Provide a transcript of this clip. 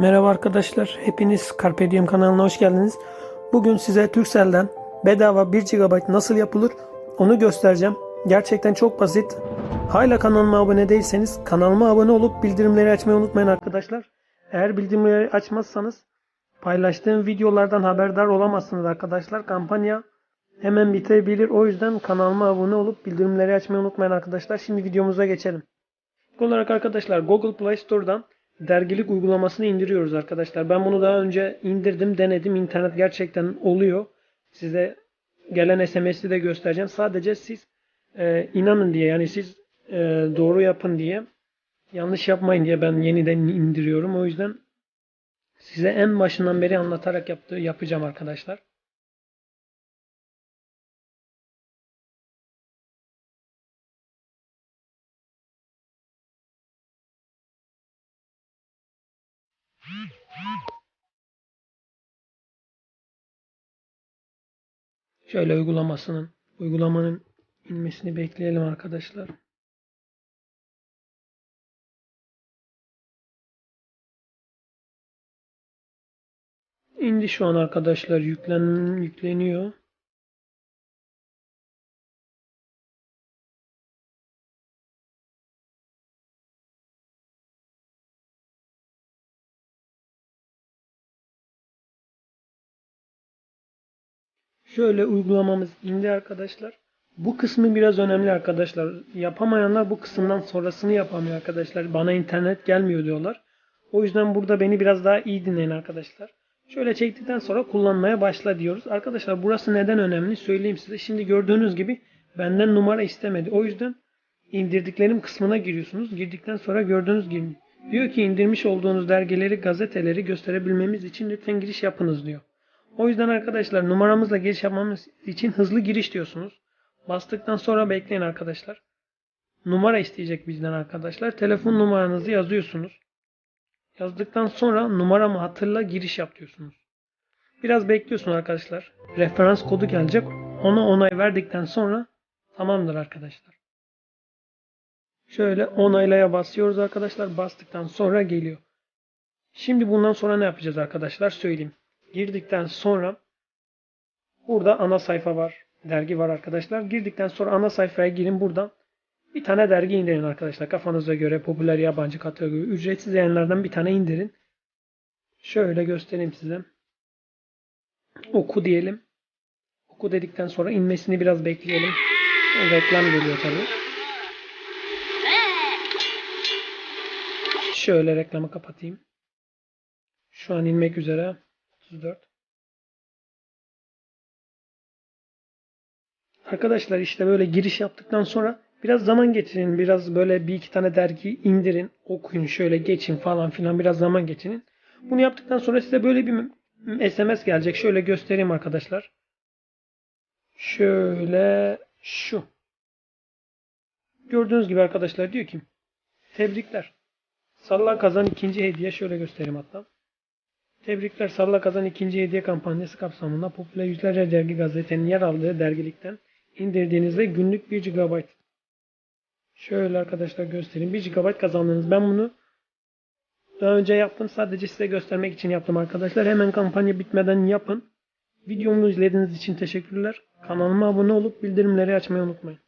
Merhaba arkadaşlar, hepiniz Carpe Diem kanalına hoş geldiniz. Bugün size Turkcell'den bedava 1 GB nasıl yapılır onu göstereceğim. Gerçekten çok basit. Hala kanalıma abone değilseniz kanalıma abone olup bildirimleri açmayı unutmayın arkadaşlar. Eğer bildirimleri açmazsanız paylaştığım videolardan haberdar olamazsınız arkadaşlar. Kampanya hemen bitebilir. O yüzden kanalıma abone olup bildirimleri açmayı unutmayın arkadaşlar. Şimdi videomuza geçelim. İlk olarak arkadaşlar Google Play Store'dan dergilik uygulamasını indiriyoruz arkadaşlar. Ben bunu daha önce indirdim, denedim. İnternet gerçekten oluyor. Size gelen SMS'i de göstereceğim. Sadece siz e, inanın diye yani siz e, doğru yapın diye yanlış yapmayın diye ben yeniden indiriyorum. O yüzden size en başından beri anlatarak yaptığı yapacağım arkadaşlar. Şöyle uygulamasının uygulamanın inmesini bekleyelim arkadaşlar. İndi şu an arkadaşlar yüklen yükleniyor. Şöyle uygulamamız indi arkadaşlar. Bu kısmı biraz önemli arkadaşlar. Yapamayanlar bu kısımdan sonrasını yapamıyor arkadaşlar. Bana internet gelmiyor diyorlar. O yüzden burada beni biraz daha iyi dinleyin arkadaşlar. Şöyle çektikten sonra kullanmaya başla diyoruz. Arkadaşlar burası neden önemli söyleyeyim size. Şimdi gördüğünüz gibi benden numara istemedi. O yüzden indirdiklerim kısmına giriyorsunuz. Girdikten sonra gördüğünüz gibi diyor ki indirmiş olduğunuz dergileri, gazeteleri gösterebilmemiz için lütfen giriş yapınız diyor. O yüzden arkadaşlar numaramızla giriş yapmamız için hızlı giriş diyorsunuz. Bastıktan sonra bekleyin arkadaşlar. Numara isteyecek bizden arkadaşlar. Telefon numaranızı yazıyorsunuz. Yazdıktan sonra numaramı hatırla giriş yap diyorsunuz. Biraz bekliyorsun arkadaşlar. Referans kodu gelecek. Ona onay verdikten sonra tamamdır arkadaşlar. Şöyle onaylaya basıyoruz arkadaşlar. Bastıktan sonra geliyor. Şimdi bundan sonra ne yapacağız arkadaşlar söyleyeyim. Girdikten sonra burada ana sayfa var. Dergi var arkadaşlar. Girdikten sonra ana sayfaya girin buradan. Bir tane dergi indirin arkadaşlar. Kafanıza göre popüler yabancı kategori ücretsiz yayınlardan bir tane indirin. Şöyle göstereyim size. Oku diyelim. Oku dedikten sonra inmesini biraz bekleyelim. Reklam geliyor tabii. Şöyle reklamı kapatayım. Şu an inmek üzere. 34. Arkadaşlar işte böyle giriş yaptıktan sonra biraz zaman geçirin. Biraz böyle bir iki tane dergi indirin. Okuyun şöyle geçin falan filan biraz zaman geçirin. Bunu yaptıktan sonra size böyle bir SMS gelecek. Şöyle göstereyim arkadaşlar. Şöyle şu. Gördüğünüz gibi arkadaşlar diyor ki tebrikler. Salla kazan ikinci hediye şöyle göstereyim hatta. Tebrikler Salla Kazan ikinci hediye kampanyası kapsamında popüler yüzlerce dergi gazetenin yer aldığı dergilikten indirdiğinizde günlük 1 GB. Şöyle arkadaşlar göstereyim. 1 GB kazandınız. Ben bunu daha önce yaptım. Sadece size göstermek için yaptım arkadaşlar. Hemen kampanya bitmeden yapın. Videomu izlediğiniz için teşekkürler. Kanalıma abone olup bildirimleri açmayı unutmayın.